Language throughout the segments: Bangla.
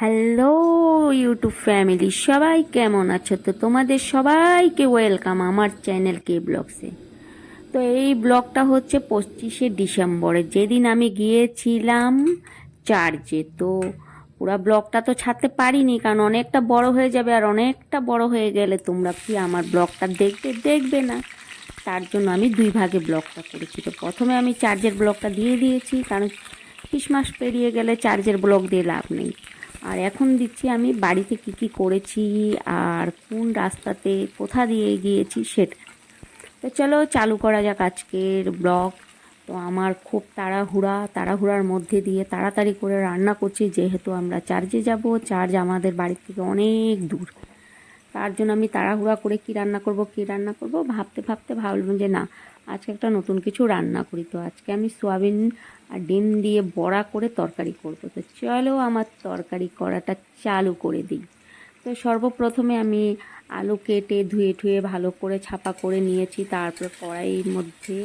হ্যালো ইউটিউব ফ্যামিলি সবাই কেমন আছো? তো তোমাদের সবাইকে ওয়েলকাম আমার চ্যানেল কে ব্লগসে তো এই ব্লগটা হচ্ছে পঁচিশে ডিসেম্বরে, যেদিন আমি গিয়েছিলাম চার্চে। তো পুরা ব্লগটা তো ছাড়তে পারিনি, কারণ অনেকটা বড় হয়ে যাবে আর অনেকটা বড় হয়ে গেলে তোমরা কি আমার ব্লগটা দেখতে দেখবে না। তার জন্য আমি দুই ভাগে ব্লগটা করেছি। তো প্রথমে আমি চার্জের ব্লগটা দিয়ে দিয়েছি, কারণ ক্রিসমাস পেরিয়ে গেলে চার্জের ব্লগ দিয়ে লাভ নেই। আর এখন দিচ্ছি আমি বাড়িতে কি কি করেছি আর কোন রাস্তাতে কোথা দিয়ে গিয়েছি সেটা। তো চলো চালু করা যাক আজকের ব্লগ। তো আমার খুব তাড়াহুড়া, তাড়াহুড়ার মধ্যে দিয়ে তাড়াতাড়ি করে রান্না করছি, যেহেতু আমরা চার্জে যাব। চার্জ আমাদের বাড়ির থেকে অনেক দূর। তার জন্য আমি তাড়াহুড়া করে কি রান্না করব, কি রান্না করব, ভাবতে ভাবতে ভাবলাম যে না, আজকে একটা নতুন কিছু রান্না করি। তো আজকে আমি সোয়াবিন আর ডিম দিয়ে বড়া করে তরকারি করব। তো চলো আমার তরকারি করাটা চালু করে দিই। তো সর্বপ্রথমে আমি আলু কেটে, ধুয়ে ঠুয়ে ভালো করে ছাপা করে নিয়েছি। তারপর কড়াইয়ের মধ্যে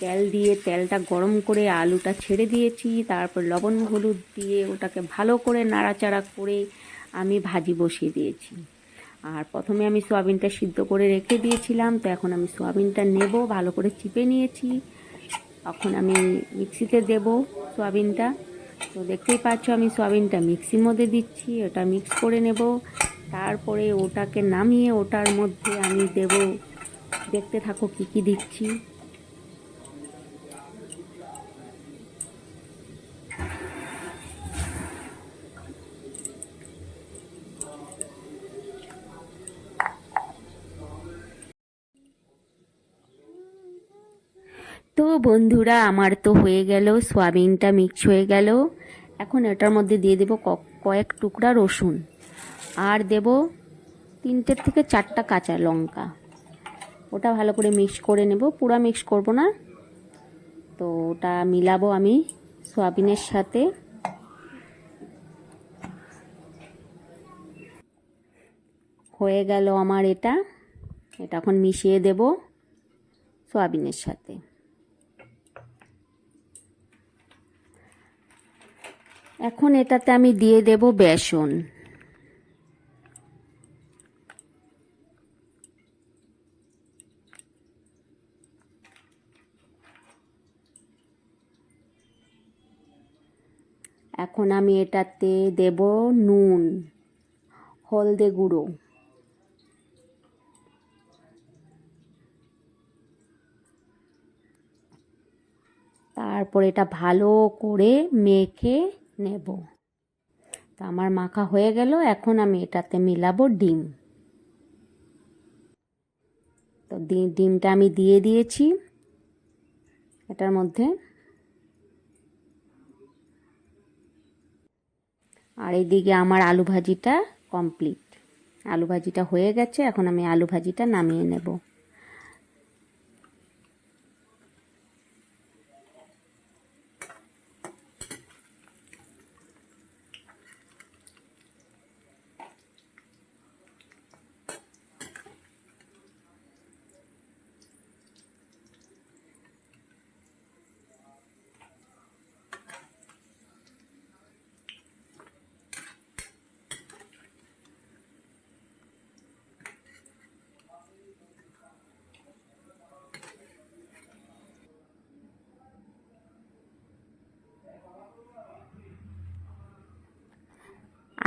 তেল দিয়ে তেলটা গরম করে আলুটা ছেড়ে দিয়েছি। তারপর লবণ হলুদ দিয়ে ওটাকে ভালো করে নাড়াচাড়া করে আমি ভাজি বসিয়ে দিয়েছি। আর প্রথমে আমি সোয়াবিনটা সিদ্ধ করে রেখে দিয়েছিলাম, তো এখন আমি সোয়াবিনটা নেব, ভালো করে চিপে নিয়েছি। তখন আমি মিক্সিতে দেব সোয়াবিনটা। তো দেখতেই পাচ্ছ আমি সোয়াবিনটা মিক্সির মধ্যে দিচ্ছি, ওটা মিক্স করে নেব। তারপরে ওটাকে নামিয়ে ওটার মধ্যে আমি দেব, দেখতে থাকো কি কি দিচ্ছি। বন্ধুরা, আমার তো হয়ে গেল, সোয়াবিনটা মিক্স হয়ে গেল। এখন এটার মধ্যে দিয়ে দেব কয়েক টুকরা রসুন। আর দেব তিনটের থেকে চারটা কাঁচা লঙ্কা। ওটা ভালো করে মিক্স করে নেব। পুরো মিক্স করব না। তো ওটা মিলাবো আমি সোয়াবিনের সাথে। হয়ে গেল আমার এটা। এটা এখন মিশিয়ে দেব সোয়াবিনের সাথে। এখন এটাতে আমি দিয়ে দেব বেসন। এখন আমি এটাতে দেব নুন, হলদে গুঁড়ো। তারপর এটা ভালো করে মেখে নেব। তা আমার মাখা হয়ে গেল, এখন আমি এটাতে মিলাবো ডিম। তো ডিমটা আমি দিয়ে দিয়েছি এটার মধ্যে। আর এইদিকে আমার আলু ভাজিটা কমপ্লিট। আলু ভাজিটা হয়ে গেছে, এখন আমি আলু ভাজিটা নামিয়ে নেব।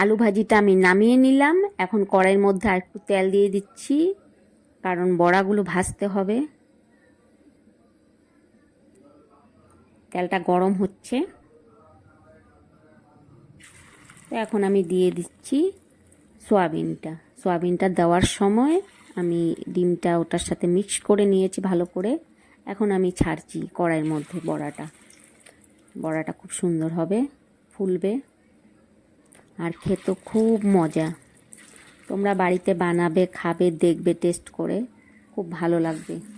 আলু ভাজিটা আমি নামিয়ে নিলাম। এখন কড়াইয়ের মধ্যে আর একটু তেল দিয়ে দিচ্ছি, কারণ বড়াগুলো ভাজতে হবে। তেলটা গরম হচ্ছে। তো এখন আমি দিয়ে দিচ্ছি সোয়াবিনটা। সোয়াবিনটা দেওয়ার সময় আমি ডিমটা ওটার সাথে মিক্স করে নিয়েছি ভালো করে। এখন আমি ছাড়ছি কড়াইয়ের মধ্যে বড়াটা। বড়াটা খুব সুন্দর হবে, ফুলবে। আর খেতে খুব মজা। তোমরা বাড়িতে বানাবে খাবে দেখবে টেস্ট করে। খুব ভালো লাগবে।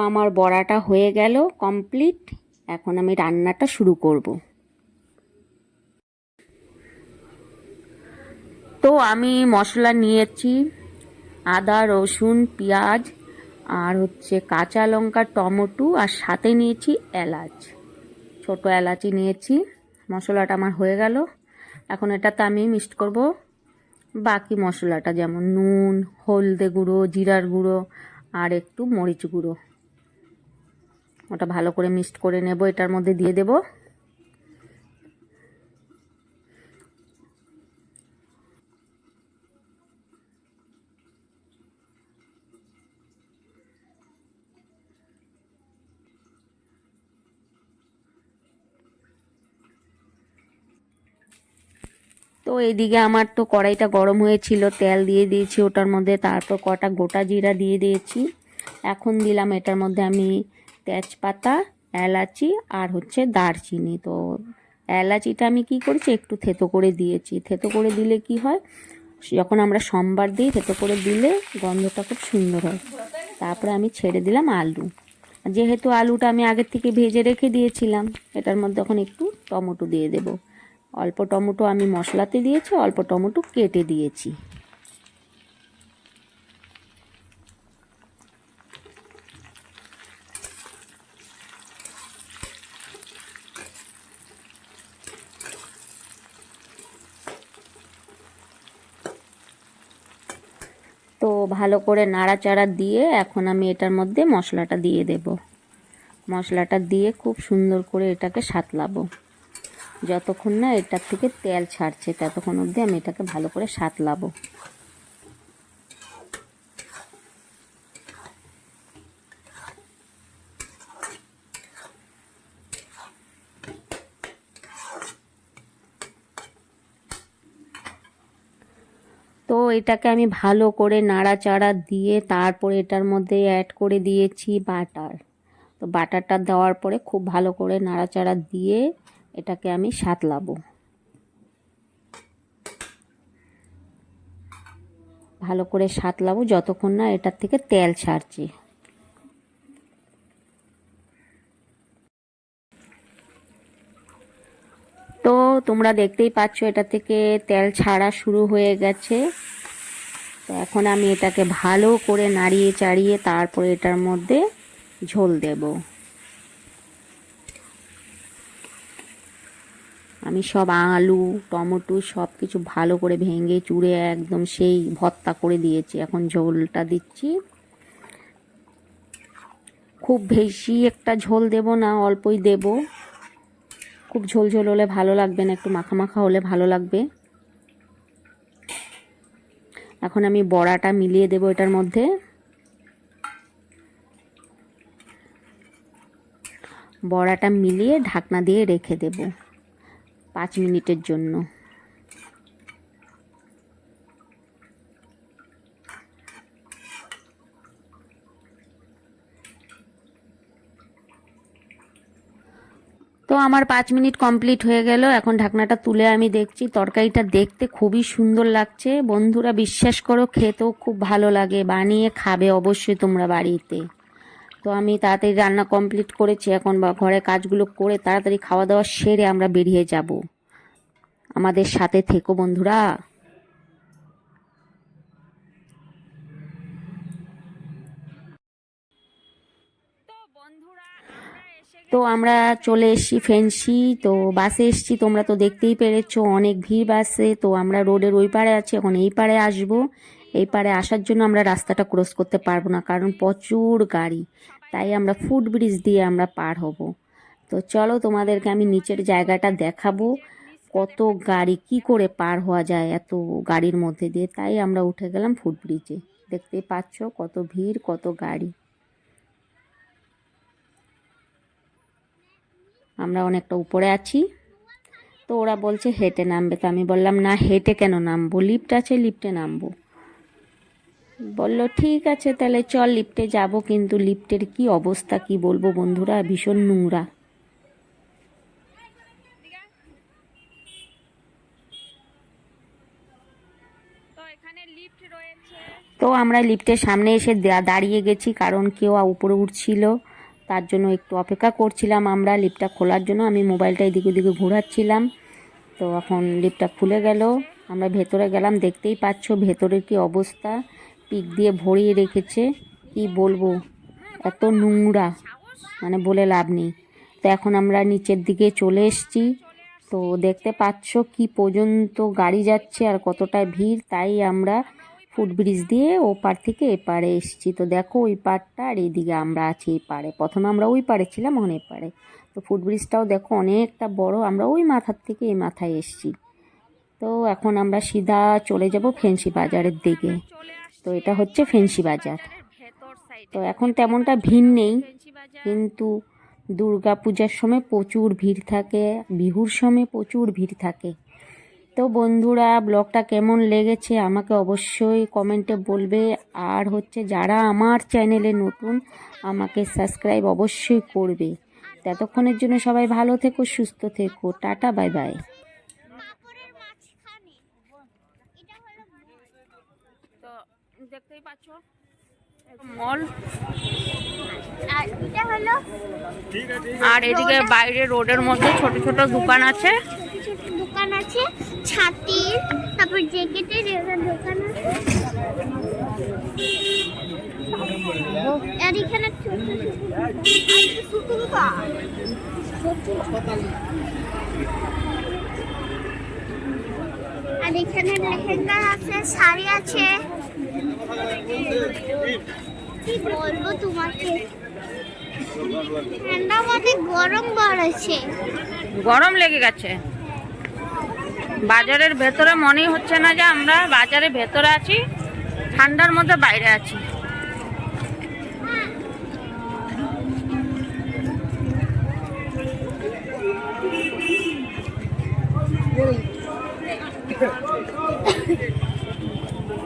আমার বড়াটা হয়ে গেল কমপ্লিট এখন আমি রান্নাটা শুরু করব। তো আমি মশলা নিয়েছি, আদা, রসুন, পেঁয়াজ আর হচ্ছে কাঁচা লঙ্কা, টমেটো আর সাথে নিয়েছি এলাচ। ছোট এলাচি নিয়েছি, মশলাটা আমার হয়ে গেল। এখন এটাতে আমি মিক্সড করব। বাকি মশলাটা যেমন নুন, হলদে গুঁড়ো, জিরার গুঁড়ো আর একটু মরিচ গুঁড়ো। ওটা ভালো করে মিক্সড করে নেব, এটার মধ্যে দিয়ে দেব। তো এইদিকে আমার তো কড়াইটা গরম হয়েছিল, তেল দিয়ে দিয়েছি ওটার মধ্যে, তারপর কটা গোটা জিরা দিয়ে দিয়েছি। এখন দিলাম এটার মধ্যে আমি তেজপাতা, এলাচি আর হচ্ছে দারচিনি। তো এলাচিটা আমি কি করেছি, একটু থেতো করে দিয়েছি। থেতো করে দিলে কি হয়, যখন আমরা সোমবার দিই, থেতো করে দিলে গন্ধটা খুব সুন্দর হয়। তারপরে আমি ছেড়ে দিলাম আলু। যেহেতু আলুটা আমি আগের থেকে ভেজে রেখে দিয়েছিলাম, এটার মধ্যে এখন একটু টমেটো দিয়ে দেব। অল্প টমেটো আমি মশলাতে দিয়েছি, অল্প টমেটো কেটে দিয়েছি। তো ভালো করে নাড়াচাড়া দিয়ে এখন আমি এটার মধ্যে মশলাটা দিয়ে দেব। মশলাটা দিয়ে খুব সুন্দর করে এটাকে সাতলাবো। যতক্ষণ না এটার থেকে তেল ছাড়ছে, ততক্ষণ অবধি আমি এটাকে ভালো করে সাতলাবো। এটাকে আমি ভালো করে নাড়াচাড়া দিয়ে তারপরে এটার মধ্যে অ্যাড করে দিয়েছি বাটার তো বাটারটা দেওয়ার পরে খুব ভালো করে নাড়াচাড়া দিয়ে এটাকে আমি সাতলাবো। ভালো করে সাতলাবো যতক্ষণ না এটার থেকে তেল ছাড়ছে। তো তোমরা দেখতেই পাচ্ছ এটা থেকে তেল ছাড়া শুরু হয়ে গেছে। তো এখন আমি এটাকে ভালো করে নাড়িয়ে চাড়িয়ে তারপরে এটার মধ্যে ঝোল দেব। আমি সব আলু, টমেটো সব কিছু ভালো করে ভেঙে চুড়ে একদম সেই ভর্তা করে দিয়েছি। এখন ঝোলটা দিচ্ছি। খুব বেশি একটা ঝোল দেব না, অল্পই দেব। খুব ঝোল ঝোল হলে ভালো লাগবে না, একটু মাখা মাখা হলে ভালো লাগবে। এখন আমি বড়াটা মিলিয়ে দেব এটার মধ্যে। বড়াটা মিলিয়ে ঢাকনা দিয়ে রেখে দেব পাঁচ মিনিটের জন্য। আমার পাঁচ মিনিট কমপ্লিট হয়ে গেল। এখন ঢাকনাটা তুলে আমি দেখছি। তরকারিটা দেখতে খুবই সুন্দর লাগছে। বন্ধুরা, বিশ্বাস করো, খেতেও খুব ভালো লাগে। বানিয়ে খাবে অবশ্যই তোমরা বাড়িতে। তো আমি তাড়াতাড়ি রান্না কমপ্লিট করেছি। এখন বা ঘরে কাজগুলো করে তাড়াতাড়ি খাওয়া দাওয়া সেরে আমরা বেরিয়ে যাব। আমাদের সাথে থেকো বন্ধুরা। তো আমরা চলে এসেছি ফেন্সি, তো বাসে এসেছি। তোমরা তো দেখতেই পেরেছ, অনেক ভিড় বাসে তো আমরা রোডের ওই পারে আছি, এখন এই পারে আসব। এই পারে আসার জন্য আমরা রাস্তাটা ক্রস করতে পারব না, কারণ প্রচুর গাড়ি। তাই আমরা ফুট ব্রিজ দিয়ে আমরা পার হব। তো চলো তোমাদেরকে আমি নিচের জায়গাটা দেখাবো, কত গাড়ি, কি করে পার হওয়া যায় এত গাড়ির মধ্যে দিয়ে। তাই আমরা উঠে গেলাম ফুট ব্রিজে দেখতেই পাচ্ছ কত ভিড়, কত গাড়ি। আমরা অনেকটা উপরে আছি। তো ওরা বলছে হেঁটে নামবে। তো আমি বললাম না হেঁটে কেন নামবো? লিফট আছে লিফটে নামবো। বলল ঠিক আছে তাহলে চল লিফটে যাব। কিন্তু লিফটের কি অবস্থা কি বলব বন্ধুরা? ভীষণ নোংরা। তো আমরা লিফটের সামনে এসে দাঁড়িয়ে গেছি কারণ কেউ উপরে উঠছিল। তার জন্য একটু অপেক্ষা করছিলাম আমরা। লিফটটা খোলার জন্য আমি মোবাইলটা এদিকে ওদিকে ঘোরাচ্ছিলাম। তো এখন লিফটটা খুলে গেল। আমরা ভেতরে গেলাম, দেখতেই পাচ্ছ ভেতরের কি অবস্থা। পিক দিয়ে ভরিয়ে রেখেছে। কি বলব? এত নোংরা। মানে বলে লাভ নেই। তো এখন আমরা নিচের দিকে চলে এসেছি। তো দেখতে পাচ্ছ কি পর্যন্ত গাড়ি যাচ্ছে আর কতটা ভিড়, তাই আমরা ফুটব্রিজ দিয়ে ও পার থেকে এ পারে এসেছি। তো দেখো ওই পারটা আর এইদিকে আমরা আছি এই পারে প্রথমে আমরা ওই পারে ছিলাম, এখন এই পারে তো ফুটব্রিজটাও দেখো অনেকটা বড়, আমরা ওই মাথার থেকে এই মাথায় এসেছি। তো এখন আমরা সিধা চলে যাব ফেন্সি বাজারের দিকে। তো এটা হচ্ছে ফেন্সি বাজার। তো এখন তেমনটা ভিড় নেই, কিন্তু দুর্গা পূজার সময় প্রচুর ভিড় থাকে, বিহুর সময় প্রচুর ভিড় থাকে। তো বন্ধুরা, ব্লগটা কেমন লেগেছে আমাকে অবশ্যই কমেন্টে বলবে। আর হচ্ছে যারা আমার চ্যানেলে নতুন, আমাকে সাবস্ক্রাইব অবশ্যই করবে। ততক্ষণের জন্য সবাই ভালো থেকো, সুস্থ থেকো। Tata, bye bye. দেখতেই পাচ্ছ মল। আর এটা হলো আর এদিকে বাইরে রোডের মধ্যে ছোট ছোট দোকান আছে। ছোট ছোট দোকান আছে ছাতির তারপর জ্যাকেটের দোকান আছে। আর এখানে আর এখানে লেহেঙ্গা আছে শাড়ি আছে। ঠান্ডা গরম গরম লেগে গেছে। বাজারের ভেতরে মনে হচ্ছে না যে আমরা বাজারের ভেতরে আছি, ঠান্ডার মধ্যে বাইরে আছি।